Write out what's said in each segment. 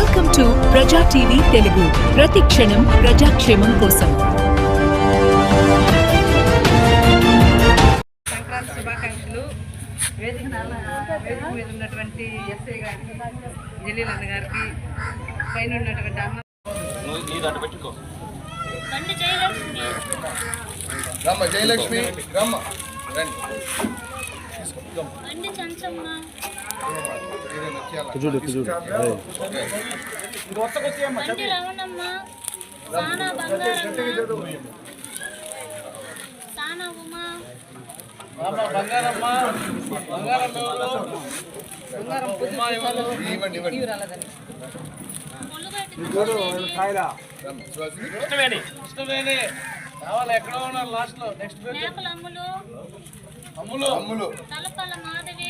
Welcome to Praja TV Telugu ప్రతి క్షణం ప్రజాక్షేమం కోసం సంక్రాంతి శుభాకాంక్షలు. వేదిక వేదిక మీద ఉన్నటువంటి ఎస్ఐ గారికి జలీల్ అన్న గారికి పైన ఉన్నటువంటి అమ్మ బండి జయలక్ష్మి. రమ్మ జయలక్ష్మి రమ్మ. రండి. బంగారమ్మ. సానా ఉమా. ఇవ్వండి ఇవ్వండి. ములుగడ్డి రమ్మ సుహాసిని మేకల అమ్ములు. అమ్ములు. తలపల మాధవి.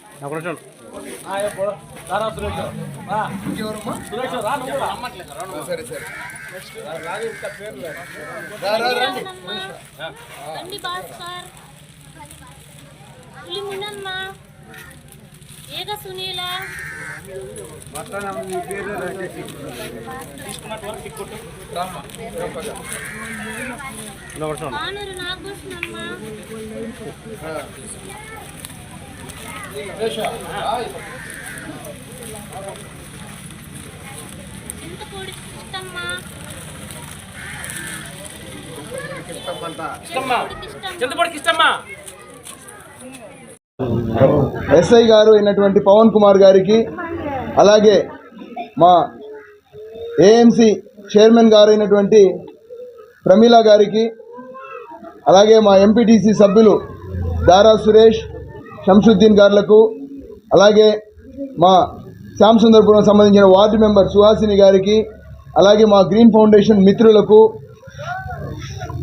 సరే సరే. రండి. భాస్కర్ పులి మునమ్మ ఏగ సునీల. కానూరు నాగభూషణమ్మ. చింతపూడి కృష్ణమ్మ చింతపొడికి ఇష్టమ్మా? ఎస్ఐ గారు అయినటువంటి పవన్ కుమార్ గారికి అలాగే మా ఏఎంసి చైర్మన్ గారు అయినటువంటి ప్రమీల గారికి అలాగే మా ఎంపీటీసీ సభ్యులు దారా సురేష్ శంసుద్దీన్ గారులకు అలాగే మా శ్యామ్ సుందర్పురం సంబంధించిన వార్డు మెంబర్ సుహాసిని గారికి అలాగే మా గ్రీన్ ఫౌండేషన్ మిత్రులకు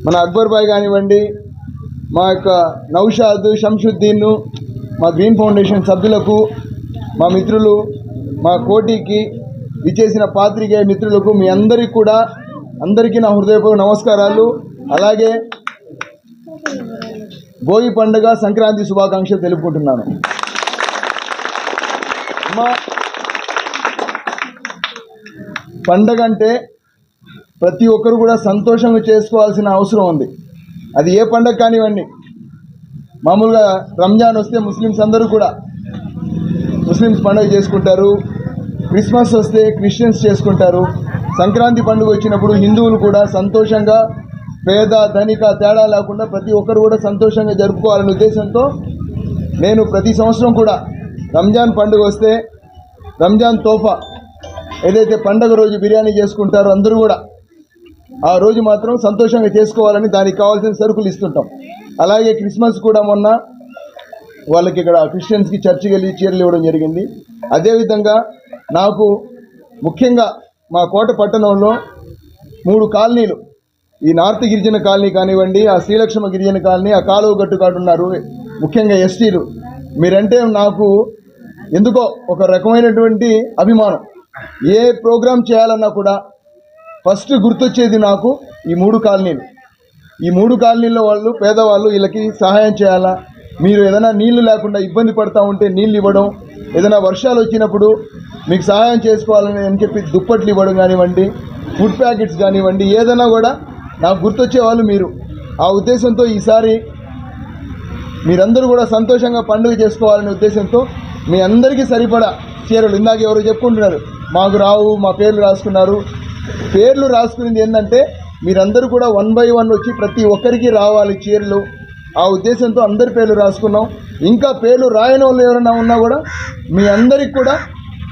మన అక్బర్ బాయ్ కానివ్వండి మా యొక్క నౌషాద్ శంషుద్దీన్ మా గ్రీన్ ఫౌండేషన్ సభ్యులకు మా మిత్రులు మా కోటికి విచ్చేసిన పాత్రికేయ మిత్రులకు మీ అందరికీ కూడా అందరికీ నా హృదయపూర్వక నమస్కారాలు. అలాగే భోగి పండుగ సంక్రాంతి శుభాకాంక్షలు తెలుపుకుంటున్నాను. మా పండగ అంటే ప్రతి ఒక్కరు కూడా సంతోషంగా చేసుకోవాల్సిన అవసరం ఉంది. అది ఏ పండగ కానివ్వండి. మామూలుగా రంజాన్ వస్తే ముస్లిమ్స్ అందరూ కూడా ముస్లిమ్స్ పండుగ చేసుకుంటారు. క్రిస్మస్ వస్తే క్రిస్టియన్స్ చేసుకుంటారు. సంక్రాంతి పండుగ వచ్చినప్పుడు హిందువులు కూడా సంతోషంగా పేద ధనిక తేడా లేకుండా ప్రతి ఒక్కరు కూడా సంతోషంగా జరుపుకోవాలనే ఉద్దేశంతో నేను ప్రతి సంవత్సరం కూడా రంజాన్ పండుగ వస్తే రంజాన్ తోఫా ఏదైతే పండగ రోజు బిర్యానీ చేసుకుంటారో అందరూ కూడా ఆ రోజు మాత్రం సంతోషంగా చేసుకోవాలని దానికి కావాల్సిన సరుకులు ఇస్తుంటాం. అలాగే క్రిస్మస్ కూడా మొన్న వాళ్ళకి ఇక్కడ క్రిస్టియన్స్కి చర్చికి వెళ్ళి చీరలు ఇవ్వడం జరిగింది. అదేవిధంగా నాకు ముఖ్యంగా మా కోట పట్టణంలో మూడు కాలనీలు ఈ నార్త్ గిరిజన కాలనీ కానివ్వండి ఆ శ్రీలక్ష్మ గిరిజన కాలనీ ఆ కాలువ గట్టు కాడున్నారు ముఖ్యంగా ఎస్టీలు. మీరంటే నాకు ఎందుకో ఒక రకమైనటువంటి అభిమానం. ఏ ప్రోగ్రాం చేయాలన్నా కూడా ఫస్ట్ గుర్తొచ్చేది నాకు ఈ మూడు కాలనీలు. ఈ మూడు కాలనీల్లో వాళ్ళు పేదవాళ్ళు వీళ్ళకి సహాయం చేయాలా? మీరు ఏదైనా నీళ్ళు లేకుండా ఇబ్బంది పడతా ఉంటే నీళ్ళు ఇవ్వడం ఏదైనా వర్షాలు వచ్చినప్పుడు మీకు సహాయం చేసుకోవాలని అని చెప్పి దుప్పట్లు ఇవ్వడం కానివ్వండి ఫుడ్ ప్యాకెట్స్ కానివ్వండి ఏదైనా కూడా నాకు గుర్తొచ్చే వాళ్ళు మీరు. ఆ ఉద్దేశంతో ఈసారి మీరందరూ కూడా సంతోషంగా పండుగ చేసుకోవాలనే ఉద్దేశంతో మీ అందరికీ సరిపడా చీరలు. ఇందాక ఎవరు చెప్పుకుంటున్నారు మాకు రావు మా పేర్లు రాసుకున్నారు. పేర్లు రాసుకునేది ఏంటంటే మీరందరూ కూడా వన్ బై వన్ వచ్చి ప్రతి ఒక్కరికి రావాలి చీరలు. ఆ ఉద్దేశంతో అందరి పేర్లు రాసుకున్నాం. ఇంకా పేర్లు రాయని వాళ్ళు ఎవరైనా ఉన్నా కూడా మీ అందరికి కూడా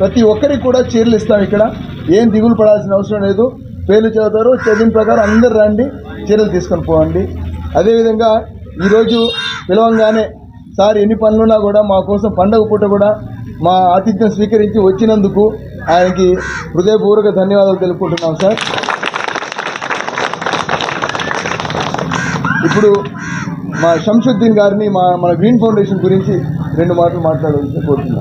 ప్రతి ఒక్కరికి కూడా చీరలు ఇస్తాం ఇక్కడ. ఏం దిగులు పడాల్సిన అవసరం లేదు. పేర్లు చదువుతారు చదివిన ప్రకారం అందరు రండి చీరలు తీసుకొని పోవండి అదేవిధంగా ఈరోజు పిలవంగానే సార్ ఎన్ని పనులున్నా కూడా మా కోసం పండగ పూట కూడా మా ఆతిథ్యం స్వీకరించి వచ్చినందుకు ఆయనకి హృదయపూర్వక ధన్యవాదాలు తెలుపుకుంటున్నాం సార్. ఇప్పుడు మా షంషుద్దీన్ గారిని మా మన గ్రీన్ ఫౌండేషన్ గురించి రెండు మాటలు మాట్లాడవలసి కోరుతున్నాను